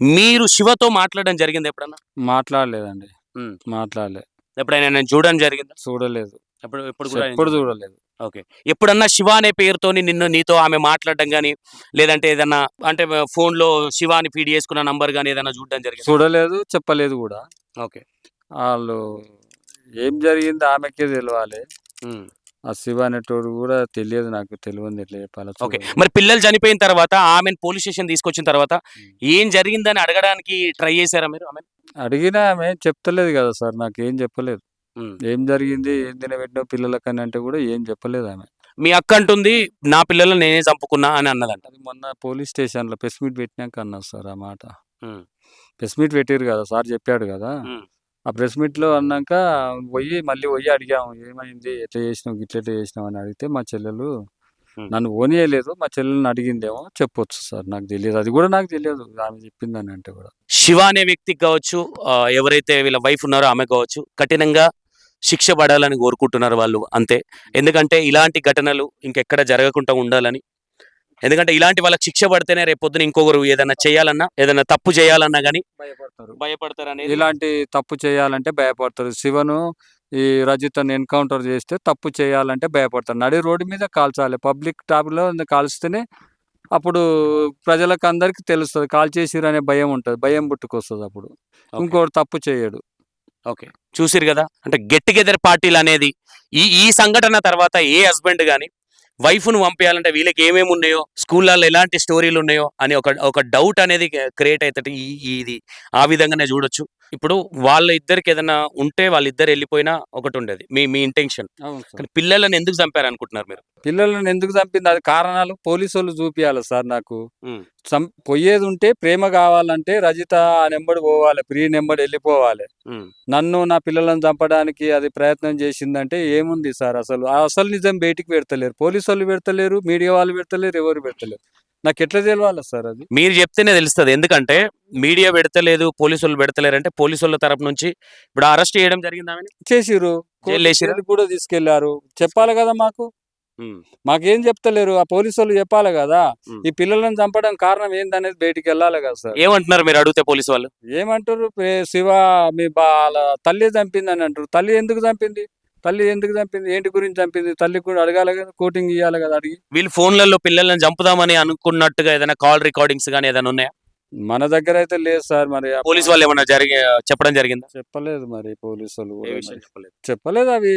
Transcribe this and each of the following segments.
మీరు శివతో మాట్లాడడం జరిగింది ఎప్పుడన్నా? మాట్లాడలేదండి. మాట్లాడలే. ఎప్పుడైనా నేను చూడడం జరిగిందా? చూడలేదు. ఎప్పుడు ఎప్పుడు కూడా ఎప్పుడు చూడలేదు. ఓకే. ఎప్పుడన్నా శివ అనే పేరుతోని నిన్ను నీతో ఆమె మాట్లాడడం కానీ లేదంటే ఏదన్నా అంటే ఫోన్లో శివ అని ఫీడ్ చేసుకున్న నంబర్ కానీ ఏదైనా చూడడం జరిగింది? చూడలేదు చెప్పలేదు కూడా. ఓకే. వాళ్ళు ఏం జరిగింది ఆమెకే తెలియాలి. ఆ శివ అనేటోడు కూడా తెలియదు నాకు తెలియదు ఎట్లా చెప్పాలి ఓకే. మరి పిల్లలు చనిపోయిన తర్వాత ఆమెను పోలీస్ స్టేషన్ తీసుకొచ్చిన తర్వాత ఏం జరిగిందని అడగడానికి ట్రై చేశారా మీరు ఆమె అడిగినా ఆమె చెప్తలేదు కదా సార్ నాకు ఏం చెప్పలేదు. ఏం జరిగింది ఏం తినబెట్టిన పిల్లలకని అంటే కూడా ఏం చెప్పలేదు ఆమె. మీ అక్క అంటుంది నా పిల్లలను నేనే చంపుకున్నా అని అన్నదంట. అది మొన్న పోలీస్ స్టేషన్లో ప్రెస్ మీట్ పెట్టినాక అన్నారు సార్ ఆ మాట. ప్రెస్ మీట్ పెట్టారు కదా సార్ చెప్పాడు కదా. ఆ ప్రెస్ మీట్లో అన్నాక పోయి మళ్ళీ పోయి అడిగాము ఏమైంది? ఎట్లా చేసినావు? ఇట్లా చేసినావు? అని అడిగితే మా చెల్లెలు. నన్ను ఓనియలేదు మా చెల్లెల్ని అడిగిందేమో చెప్పొచ్చు సార్ నాకు తెలియదు. అది కూడా నాకు తెలియదు ఆమె చెప్పిందని అంటే కూడా. శివ అనే వ్యక్తికి కావచ్చు ఎవరైతే వీళ్ళ వైఫ్ ఉన్నారో ఆమె కావచ్చు కఠినంగా శిక్ష పడాలని కోరుకుంటున్నారు వాళ్ళు అంతే. ఎందుకంటే ఇలాంటి ఘటనలు ఇంకెక్కడ జరగకుండా ఉండాలని ఎందుకంటే ఇలాంటి వాళ్ళకి శిక్ష పడితేనే రేపు పొద్దున ఇంకొకరు ఏదైనా చేయాలన్నా ఏదైనా తప్పు చేయాలన్నా కానీ భయపడతారు. భయపడతారు అనేది ఇలాంటి తప్పు చేయాలంటే భయపడతారు. శివను ఈ రజితను ఎన్కౌంటర్ చేస్తే తప్పు చేయాలంటే భయపడతారు. నడి రోడ్డు మీద కాల్చాలి. పబ్లిక్ టాప్లో కాల్స్తేనే అప్పుడు ప్రజలకు అందరికి తెలుస్తుంది. కాల్ చేసిరు అనే భయం ఉంటుంది. భయం పుట్టుకొస్తుంది అప్పుడు. ఇంకోటి తప్పు చేయడు. ఓకే. చూసిరు కదా? అంటే గెట్ టుగెదర్ పార్టీలు అనేది ఈ ఈ సంఘటన తర్వాత ఏ హస్బెండ్ కానీ వైఫ్ను పంపించాలంటే వీళ్ళకి ఏమేమి ఉన్నాయో స్కూళ్ళల్లో ఎలాంటి స్టోరీలు ఉన్నాయో అని ఒక ఒక డౌట్ అనేది క్రియేట్ అవుతుంది ఇది ఆ విధంగానే చూడొచ్చు. ఇప్పుడు వాళ్ళ ఇద్దరికి ఏదైనా ఉంటే వాళ్ళిద్దరు వెళ్ళిపోయినా ఒకటి ఉండేది. మీ మీ ఇంటెన్షన్ కానీ పిల్లలను ఎందుకు చంపారు అనుకుంటున్నారు మీరు? పిల్లలను ఎందుకు చంపింది? అది కారణాలు పోలీసు వాళ్ళు చూపియాలి సార్ నాకు. పోయేది ఉంటే ప్రేమ కావాలంటే రజిత ఆ నెంబడి పోవాలి ప్రీ నెంబడి వెళ్ళిపోవాలి. నన్ను నా పిల్లలను చంపడానికి అది ప్రయత్నం చేసిందంటే ఏముంది సార్ అసలు? అసలు నిజం బయటికి పెడతలేరు. పోలీసు వాళ్ళు పెడతలేరు మీడియా వాళ్ళు పెడతలేరు ఎవరు పెడతలేరు. నాకు ఎట్లా తెలియాలి సార్ అది? మీరు చెప్తేనే తెలుస్తుంది. ఎందుకంటే మీడియా పెడతలేదు పోలీసు వాళ్ళు పెడతలేరు అంటే పోలీసు వాళ్ళ తరపు నుంచి ఇప్పుడు అరెస్ట్ చేయడం జరిగింది ఆమెని? చేసిర్రు. జైలు వేసిర్రా? జైలుకి కూడా తీసుకెళ్ళారు. చెప్పాలి కదా మాకు. మాకేం చెప్తలేరు. ఆ పోలీసు వాళ్ళు చెప్పాలి కదా. ఈ పిల్లలను చంపడం కారణం ఏందనేది బయటికి వెళ్ళాలి కదా సార్. ఏమంటున్నారు మీరు అడిగితే పోలీసు వాళ్ళు? ఏమంటారు శివ మీ వాళ్ళ తల్లి చంపింది అని అంటారు తల్లి ఎందుకు చంపింది? తల్లి ఎందుకు చంపింది? ఏంటి గురించి చంపింది? తల్లి కూడా అడగాలి కదా కోటింగ్ ఇవ్వాలి కదా అడిగి. వీళ్ళు ఫోన్లలో పిల్లల్ని చంపుదామని అనుకున్నట్టుగా ఏదైనా కాల్ రికార్డింగ్స్ కానీ ఏదైనా ఉన్నాయా? మన దగ్గర అయితే లేదు సార్ మరి. పోలీస్ వాళ్ళు ఏమన్నా జరిగి చెప్పడం జరిగిందా? చెప్పలేదు మరి పోలీసు వాళ్ళు కూడా మరి. చెప్పలేదు. చెప్పలేదు అవి.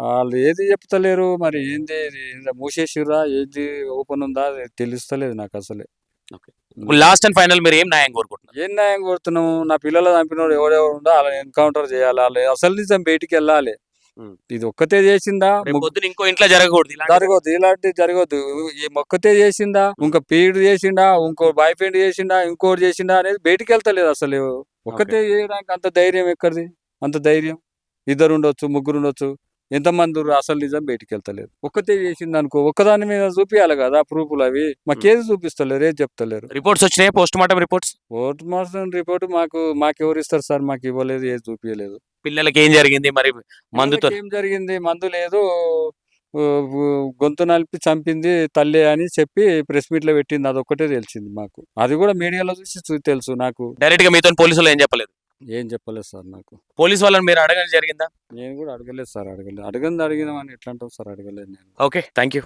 వాళ్ళు ఏది చెప్తలేరు మరి ఏంది ఇది ఏంది మూసేసిర్రా ఏంది ఓపెన్ ఉందా అది తెలుస్తలేదు నాకు అసలే. లాస్ట్ అండ్ ఫైనల్ మీరు ఏం న్యాయం కోరుకుంటున్నారు? ఏం న్యాయం కొడుతున్నావు నా పిల్లలు చంపినోడు ఎవరెవరు ఉందో అలా ఎన్కౌంటర్ చేయాలి వాళ్ళు అసలు నిజం బయటికి వెళ్ళాలి. ఇది ఒక్కతే చేసిందా? పొద్దున ఇంకో ఇంట్లో జరగకూడదు. జరగదు ఇలాంటి జరగదు ఈ మొక్కతే చేసిందా? ఇంకో పీరియడ్ చేసిందా? ఇంకో బాయ్ ఫ్రెండ్ చేసిందా? ఇంకోటి చేసిందా అనేది బయటికి వెళ్తలేదు అసలు. ఒక్కతే చేయడానికి అంత ధైర్యం ఎక్కడిది? అంత ధైర్యం? ఇద్దరు ఉండొచ్చు ముగ్గురు ఉండొచ్చు. ఎంతమంది అసలు నిజం బయటికి వెళ్తలేదు. ఒక్కతే చేసింది అనుకో ఒక్కదాని మీద చూపియాలి కదా ప్రూఫ్లు అవి. మాకేది చూపిస్తలేరు ఏది చెప్తలేరు. రిపోర్ట్స్ వచ్చినాయి? Post mortem reports? ఓటు మాసం రిపోర్ట్ మాకు మాకు ఎవరు ఇస్తారు సార్? మాకు ఇవ్వలేదు ఏది చూపించలేదు పిల్లలకి ఏం జరిగింది? మరి మందుతో ఏం జరిగింది? మందు లేదు. గొంతు నలిపి చంపింది తల్లి అని చెప్పి ప్రెస్ మీట్లో పెట్టింది. అదొక్కటే తెలిసింది మాకు. అది కూడా మీడియాలో చూసి తెలుసు నాకు. డైరెక్ట్గా మీతో పోలీసులు ఏం చెప్పలేదు? ఏం చెప్పలేదు సార్ నాకు. పోలీస్ వాళ్ళని మీరు అడగడం జరిగిందా? నేను కూడా అడగలేదు సార్ అడగలేదు. అడగంది అడిగినామని ఎట్లా అంటావు సార్ అడగలేదు నేను. Okay thank you